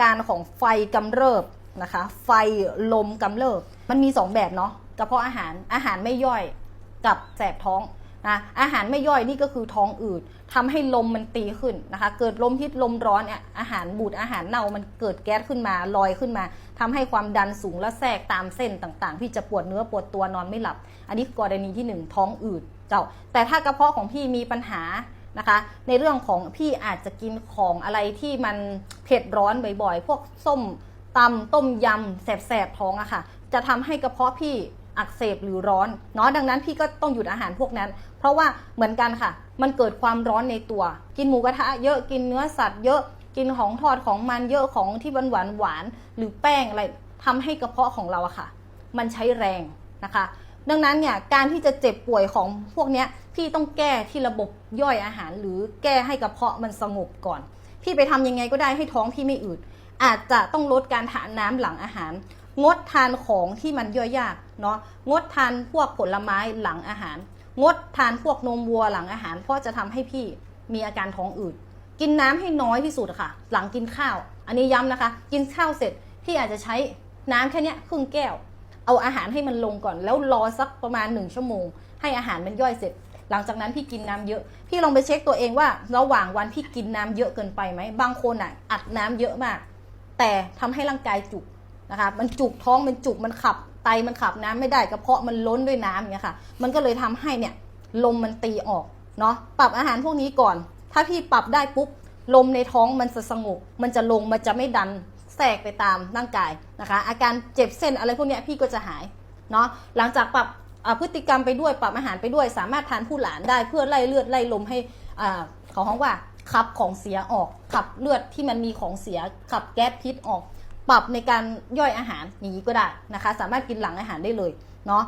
การของไฟกำเริบนะคะ ไฟลมกำเริบ มันมี 2 แบบเนาะกระเพาะอาหารอาหารไม่ย่อยกับแสบท้องนะอาหารไม่ย่อยนี่ก็คือท้องอืดทำให้ลมมันตีขึ้นนะคะ เกิดลมพิษลมร้อนเนี่ยอาหารบูดอาหารเน่ามันเกิดแก๊สขึ้นมาลอยขึ้นมาทำให้ความดันสูงและแทรกตามเส้นต่างๆ ที่จะปวดเนื้อปวดตัวนอนไม่หลับ อันนี้กรณีที่หนึ่งท้องอืดเจ้าแต่ถ้ากระเพาะของพี่มีปัญหา นะคะ ในเรื่องของพี่อาจจะกินของอะไรที่มันเผ็ดร้อนบ่อยๆ พวกส้มตำต้มยำแสบๆท้องอะค่ะ จะทำให้กระเพาะพี่อักเสบหรือร้อนเนาะดังนั้นพี่ก็ต้องหยุดอาหารพวกนั้น เพราะว่าเหมือนกันค่ะ มันเกิดความร้อนในตัว กินหมูกระทะเยอะกินเนื้อสัตว์เยอะกินของทอดของมันเยอะของที่หวานหวานหวานหรือแป้งอะไรทำให้กระเพาะของเราอะค่ะ มันใช้แรงนะคะ ดังนั้นเนี่ยการที่จะเจ็บป่วยของพวกนี้พี่ต้องแก้ที่ระบบย่อยอาหาร หรือแก้ให้กระเพาะมันสงบก่อน พี่ไปทำยังไงก็ได้ให้ท้องพี่ไม่อืดอาจจะต้องลดการทานน้ำหลังอาหาร งดทานของที่มันย่อยยากเนาะงดทานพวกผลไม้หลังอาหาร งดทานพวกนมวัวหลังอาหาร เพราะจะทำให้พี่มีอาการท้องอืดกินน้ำให้น้อยที่สุดค่ะ หลังกินข้าว อันนี้ย้ำนะคะ กินข้าวเสร็จพี่อาจจะใช้น้ำแค่นี้ครึ่งแก้ว เอาอาหารให้มันลงก่อน แล้วรอสักประมาณหนึ่งชั่วโมง ให้อาหารมันย่อยเสร็จ หลังจากนั้นพี่กินน้ำเยอะ พี่ลองไปเช็คตัวเองว่า ระหว่างวันพี่กินน้ำเยอะเกินไปไหม บางคนอะอัดน้ำเยอะมาก แต่ทำให้ร่างกายจุกนะคะ มันจุกท้องมันจุกมันขับ ไตมันขับน้ำไม่ได้กระเพาะมันล้นด้วยน้ำอย่างเงี้ยค่ะ มันก็เลยทำให้เนี่ยลมมันตีออกเนาะ ปรับอาหารพวกนี้ก่อน ถ้าพี่ปรับได้ปุ๊บลมในท้องมันจะสงบ มันจะลง มันจะไม่ดัน แทรกไปตามร่างกายนะคะ อาการเจ็บเส้นอะไรพวกนี้พี่ก็จะหายเนาะหลังจากปรับพฤติกรรมไปด้วยปรับอาหารไปด้วย สามารถทานผู้หลานได้เพื่อไล่เลือดไล่ลมให้อ่าเขาห้องว่าขับของเสียออกขับเลือดที่มันมีของเสียขับแก๊สพิษออก ปรับในการย่อยอาหารอย่างนี้ก็ได้นะคะ สามารถกินหลังอาหารได้เลยเนาะ